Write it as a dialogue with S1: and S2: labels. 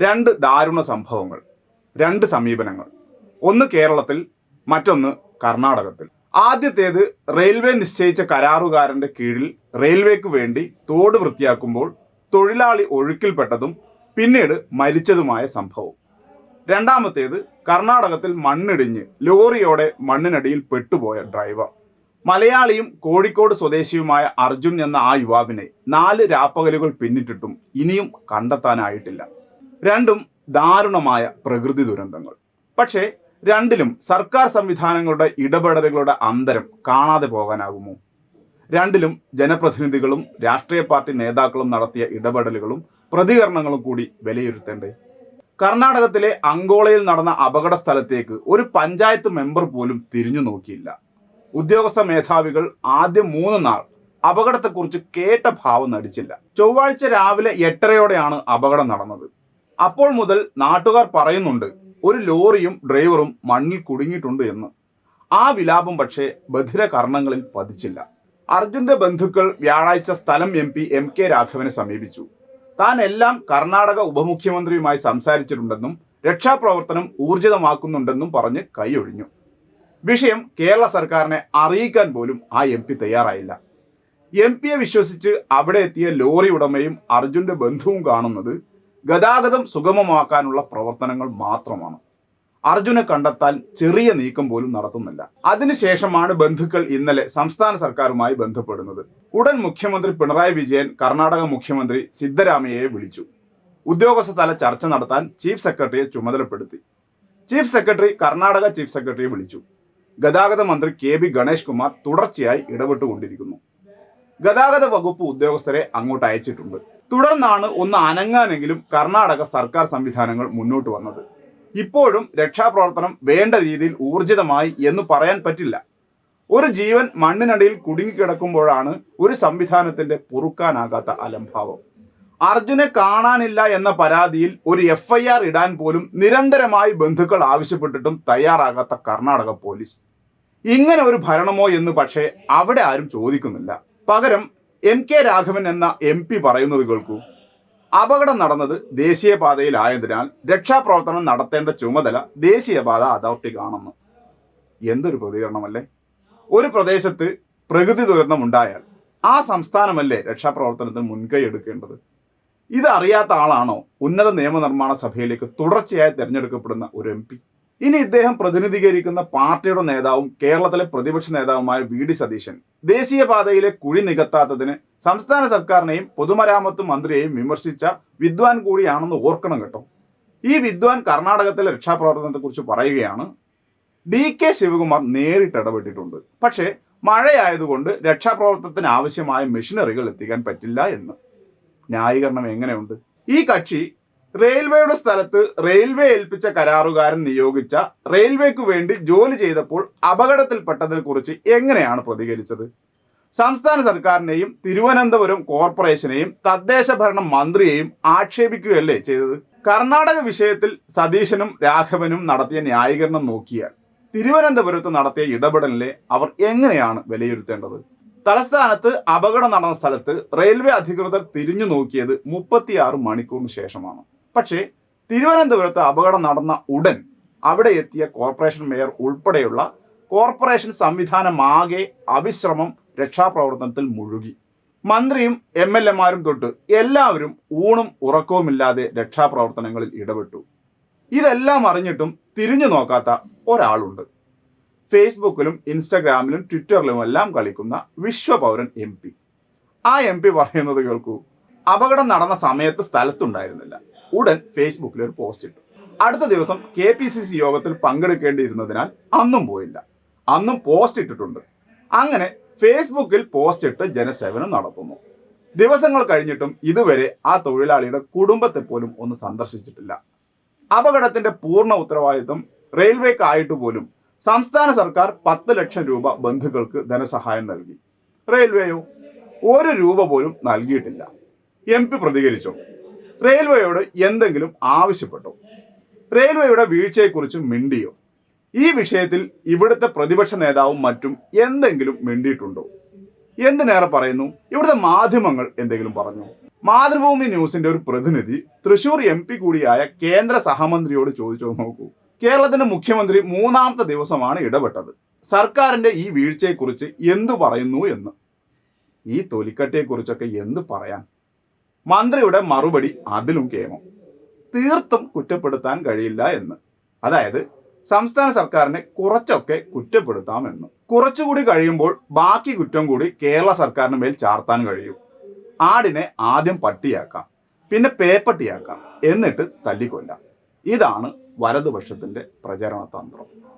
S1: രണ്ട് ദാരുണ സംഭവങ്ങൾ രണ്ട് സമീപനങ്ങൾ. ഒന്ന് കേരളത്തിൽ മറ്റൊന്ന് കർണാടകത്തിൽ. ആദ്യത്തേത് റെയിൽവേ നിശ്ചയിച്ച കരാറുകാരന്റെ കീഴിൽ റെയിൽവേക്ക് വേണ്ടി തോട് വൃത്തിയാക്കുമ്പോൾ തൊഴിലാളി ഒഴുക്കിൽപ്പെട്ടതും പിന്നീട് മരിച്ചതുമായ സംഭവം. രണ്ടാമത്തേത് കർണാടകത്തിൽ മണ്ണിടിഞ്ഞ് ലോറിയോടെ മണ്ണിനടിയിൽ പെട്ടുപോയ ഡ്രൈവർ. മലയാളിയും കോഴിക്കോട് സ്വദേശിയുമായ അർജുൻ എന്ന ആ യുവാവിനെ നാല് രാപ്പകലുകൾ പിന്നിട്ടിട്ടും ഇനിയും കണ്ടെത്താനായിട്ടില്ല. രണ്ടും ദാരുണമായ പ്രകൃതി ദുരന്തങ്ങൾ. പക്ഷേ രണ്ടിലും സർക്കാർ സംവിധാനങ്ങളുടെ ഇടപെടലുകളുടെ അന്തരം കാണാതെ പോകാനാകുമോ? രണ്ടിലും ജനപ്രതിനിധികളും രാഷ്ട്രീയ പാർട്ടി നേതാക്കളും നടത്തിയ ഇടപെടലുകളും പ്രതികരണങ്ങളും കൂടി വിലയിരുത്തേണ്ടേ? കർണാടകത്തിലെ അങ്കോളയിൽ നടന്ന അപകട സ്ഥലത്തേക്ക് ഒരു പഞ്ചായത്ത് മെമ്പർ പോലും തിരിഞ്ഞു നോക്കിയില്ല. ഉദ്യോഗസ്ഥ മേധാവികൾ ആദ്യം മൂന്ന് നാൾ അപകടത്തെക്കുറിച്ച് കേട്ട ഭാവം നടിച്ചില്ല. ചൊവ്വാഴ്ച രാവിലെ എട്ടരയോടെയാണ് അപകടം നടന്നത്. അപ്പോൾ മുതൽ നാട്ടുകാർ പറയുന്നുണ്ട് ഒരു ലോറിയും ഡ്രൈവറും മണ്ണിൽ കുടുങ്ങിയിട്ടുണ്ട് എന്ന്. ആ വിലാപം പക്ഷേ ബധിര കർണങ്ങളിൽ പതിച്ചില്ല. അർജുന്റെ ബന്ധുക്കൾ വ്യാഴാഴ്ച സ്ഥലം എം പി എം കെ രാഘവനെ സമീപിച്ചു. താൻ എല്ലാം കർണാടക ഉപമുഖ്യമന്ത്രിയുമായി സംസാരിച്ചിട്ടുണ്ടെന്നും രക്ഷാപ്രവർത്തനം ഊർജിതമാക്കുന്നുണ്ടെന്നും പറഞ്ഞ് കൈയൊഴിഞ്ഞു. വിഷയം കേരള സർക്കാരിനെ അറിയിക്കാൻ പോലും ആ എം പി തയ്യാറായില്ല. എം പിയെ വിശ്വസിച്ച് അവിടെ എത്തിയ ലോറി ഉടമയും അർജുന്റെ ബന്ധുവും കാണുന്നത് ഗതാഗതം സുഗമമാക്കാനുള്ള പ്രവർത്തനങ്ങൾ മാത്രമാണ്. അർജുനെ കണ്ടെത്താൻ ചെറിയ നീക്കം പോലും നടത്തുന്നില്ല. അതിനുശേഷമാണ് ബന്ധുക്കൾ ഇന്നലെ സംസ്ഥാന സർക്കാരുമായി ബന്ധപ്പെടുന്നത്. ഉടൻ മുഖ്യമന്ത്രി പിണറായി വിജയൻ കർണാടക മുഖ്യമന്ത്രി സിദ്ധരാമയ്യയെ വിളിച്ചു. ഉദ്യോഗസ്ഥതല ചർച്ച നടത്താൻ ചീഫ് സെക്രട്ടറിയെ ചുമതലപ്പെടുത്തി. ചീഫ് സെക്രട്ടറി കർണാടക ചീഫ് സെക്രട്ടറിയെ വിളിച്ചു. ഗതാഗത മന്ത്രി കെ ബി ഗണേഷ് കുമാർ തുടർച്ചയായി ഇടപെട്ടുകൊണ്ടിരിക്കുന്നു. ഗതാഗത വകുപ്പ് ഉദ്യോഗസ്ഥരെ അങ്ങോട്ട് അയച്ചിട്ടുണ്ട്. തുടർന്നാണ് ഒന്ന് അനങ്ങാനെങ്കിലും കർണാടക സർക്കാർ സംവിധാനങ്ങൾ മുന്നോട്ട് വന്നത്. ഇപ്പോഴും രക്ഷാപ്രവർത്തനം വേണ്ട രീതിയിൽ ഊർജിതമായി എന്ന് പറയാൻ പറ്റില്ല. ഒരു ജീവൻ മണ്ണിനടിയിൽ കുടുങ്ങിക്കിടക്കുമ്പോഴാണ് ഒരു സംവിധാനത്തിന്റെ പൊറുക്കാനാകാത്ത അലംഭാവം. അർജുനെ കാണാനില്ല എന്ന പരാതിയിൽ ഒരു എഫ് ഐ ആർ ഇടാൻ പോലും നിരന്തരമായി ബന്ധുക്കൾ ആവശ്യപ്പെട്ടിട്ടും തയ്യാറാകാത്ത കർണാടക പോലീസ്. ഇങ്ങനെ ഒരു ഭരണമോ എന്ന് പക്ഷേ അവിടെ ആരും ചോദിക്കുന്നില്ല. പകരം എം കെ രാഘവൻ എന്ന എം പി പറയുന്നത് കേൾക്കൂ. അപകടം നടന്നത് ദേശീയപാതയിലായതിനാൽ രക്ഷാപ്രവർത്തനം നടത്തേണ്ട ചുമതല ദേശീയപാത അതോറിറ്റിക്കാണെന്ന് എന്തൊരു പ്രതികരണമല്ലേ? ഒരു പ്രദേശത്ത് പ്രകൃതി ദുരന്തം ഉണ്ടായാൽ ആ സംസ്ഥാനമല്ലേ രക്ഷാപ്രവർത്തനത്തിന് മുൻകൈ എടുക്കേണ്ടത്? ഇതറിയാത്ത ആളാണോ ഉന്നത നിയമനിർമ്മാണ സഭയിലേക്ക് തുടർച്ചയായി തിരഞ്ഞെടുക്കപ്പെടുന്ന ഒരു എം ഇനി ഇദ്ദേഹം പ്രതിനിധീകരിക്കുന്ന പാർട്ടിയുടെ നേതാവും കേരളത്തിലെ പ്രതിപക്ഷ നേതാവുമായ വി ഡി സതീശൻ. ദേശീയപാതയിലെ കുഴി നികത്താത്തതിന് സംസ്ഥാന സർക്കാരിനെയും പൊതുമരാമത്ത് മന്ത്രിയെയും വിമർശിച്ച വിദ്വാൻ കൂടിയാണെന്ന് ഓർക്കണം കേട്ടോ. ഈ വിദ്വാൻ കർണാടകത്തിലെ രക്ഷാപ്രവർത്തനത്തെക്കുറിച്ച് പറയുകയാണ്. ഡി കെ ശിവകുമാർ നേരിട്ട് ഇടപെട്ടിട്ടുണ്ട്. പക്ഷേ മഴയായതുകൊണ്ട് രക്ഷാപ്രവർത്തനത്തിന് ആവശ്യമായ മെഷീനറികൾ എത്തിക്കാൻ പറ്റില്ല എന്ന്. ന്യായീകരണം എങ്ങനെയുണ്ട്? ഈ കക്ഷി റെയിൽവേയുടെ സ്ഥലത്ത് റെയിൽവേ ഏൽപ്പിച്ച കരാറുകാരൻ നിയോഗിച്ച റെയിൽവേക്ക് വേണ്ടി ജോലി ചെയ്തപ്പോൾ അപകടത്തിൽപ്പെട്ടതിനെ കുറിച്ച് എങ്ങനെയാണ് പ്രതികരിച്ചത്? സംസ്ഥാന സർക്കാരിനെയും തിരുവനന്തപുരം കോർപ്പറേഷനെയും തദ്ദേശ ഭരണ മന്ത്രിയെയും ആക്ഷേപിക്കുകയല്ലേ ചെയ്തത്? കർണാടക വിഷയത്തിൽ സതീശനും രാഘവനും നടത്തിയ ന്യായീകരണം നോക്കിയാൽ തിരുവനന്തപുരത്ത് നടത്തിയ ഇടപെടലിനെ അവർ എങ്ങനെയാണ് വിലയിരുത്തേണ്ടത്? തലസ്ഥാനത്ത് അപകടം നടന്ന സ്ഥലത്ത് റെയിൽവേ അധികൃതർ തിരിഞ്ഞു നോക്കിയത് മുപ്പത്തിയാറ് മണിക്കൂറിന് ശേഷമാണ്. പക്ഷേ തിരുവനന്തപുരത്ത് അപകടം നടന്ന ഉടൻ അവിടെ എത്തിയ കോർപ്പറേഷൻ മേയർ ഉൾപ്പെടെയുള്ള കോർപ്പറേഷൻ സംവിധാനമാകെ അവിശ്രമം രക്ഷാപ്രവർത്തനത്തിൽ മുഴുകി. മന്ത്രിയും എം എൽ എമാരും തൊട്ട് എല്ലാവരും ഊണും ഉറക്കവുമില്ലാതെ രക്ഷാപ്രവർത്തനങ്ങളിൽ ഇടപെട്ടു. ഇതെല്ലാം അറിഞ്ഞിട്ടും തിരിഞ്ഞു നോക്കാത്ത ഒരാളുണ്ട്. ഫേസ്ബുക്കിലും ഇൻസ്റ്റാഗ്രാമിലും ട്വിറ്ററിലും എല്ലാം കളിക്കുന്ന വിശ്വപൗരൻ എം പി. ആ എം പി പറയുന്നത് കേൾക്കൂ അപകടം നടന്ന സമയത്ത് സ്ഥലത്തുണ്ടായിരുന്നില്ല. ഉടൻ ഫേസ്ബുക്കിൽ ഒരു പോസ്റ്റ് ഇട്ടു. അടുത്ത ദിവസം കെ പി സി സി യോഗത്തിൽ പങ്കെടുക്കേണ്ടിയിരുന്നതിനാൽ അന്നും പോയില്ല. അന്നും പോസ്റ്റ് ഇട്ടിട്ടുണ്ട്. അങ്ങനെ ഫേസ്ബുക്കിൽ പോസ്റ്റ് ഇട്ട് ജനസേവനം നടത്തുന്നു. ദിവസങ്ങൾ കഴിഞ്ഞിട്ടും ഇതുവരെ ആ തൊഴിലാളിയുടെ കുടുംബത്തെ പോലും ഒന്ന് സന്ദർശിച്ചിട്ടില്ല. അപകടത്തിന്റെ പൂർണ ഉത്തരവാദിത്വം റെയിൽവേക്കായിട്ട് പോലും സംസ്ഥാന സർക്കാർ പത്ത് ലക്ഷം രൂപ ബന്ധുക്കൾക്ക് ധനസഹായം നൽകി. റെയിൽവേയോ ഒരു രൂപ പോലും നൽകിയിട്ടില്ല. M P പ്രതികരിച്ചോ. റെയിൽവേയോട് എന്തെങ്കിലും ആവശ്യപ്പെട്ടോ? റെയിൽവേയുടെ വീഴ്ചയെക്കുറിച്ച് മിണ്ടിയോ? ഈ വിഷയത്തിൽ ഇവിടുത്തെ പ്രതിപക്ഷ നേതാവും മറ്റും എന്തെങ്കിലും മിണ്ടിയിട്ടുണ്ടോ? എന്തിനേറെ പറയുന്നു? ഇവിടുത്തെ മാധ്യമങ്ങൾ എന്തെങ്കിലും പറഞ്ഞു? മാതൃഭൂമി ന്യൂസിന്റെ ഒരു പ്രതിനിധി തൃശൂർ എം പി കൂടിയായ കേന്ദ്ര സഹമന്ത്രിയോട് ചോദിച്ചു നോക്കൂ. കേരളത്തിന്റെ മുഖ്യമന്ത്രി മൂന്നാമത്തെ ദിവസമാണ് ഇടപെട്ടത്. സർക്കാരിന്റെ ഈ വീഴ്ചയെക്കുറിച്ച് എന്തു പറയുന്നു എന്ന്? ഈ തൊലിക്കട്ടിയെക്കുറിച്ചൊക്കെ എന്ത് പറയാൻ? മന്ത്രിയുടെ മറുപടി അതിലും കേമം. തീർത്തും കുറ്റപ്പെടുത്താൻ കഴിയില്ല എന്ന്. അതായത് സംസ്ഥാന സർക്കാരിനെ കുറച്ചൊക്കെ കുറ്റപ്പെടുത്താമെന്ന്. കുറച്ചുകൂടി കഴിയുമ്പോൾ ബാക്കി കുറ്റം കൂടി കേരള സർക്കാരിന് മേൽ ചാർത്താൻ കഴിയും. ആടിനെ ആദ്യം പട്ടിയാക്കാം പിന്നെ പേപ്പട്ടിയാക്കാം എന്നിട്ട് തല്ലിക്കൊല്ലാം. ഇതാണ് വലതുപക്ഷത്തിന്റെ പ്രചരണ തന്ത്രം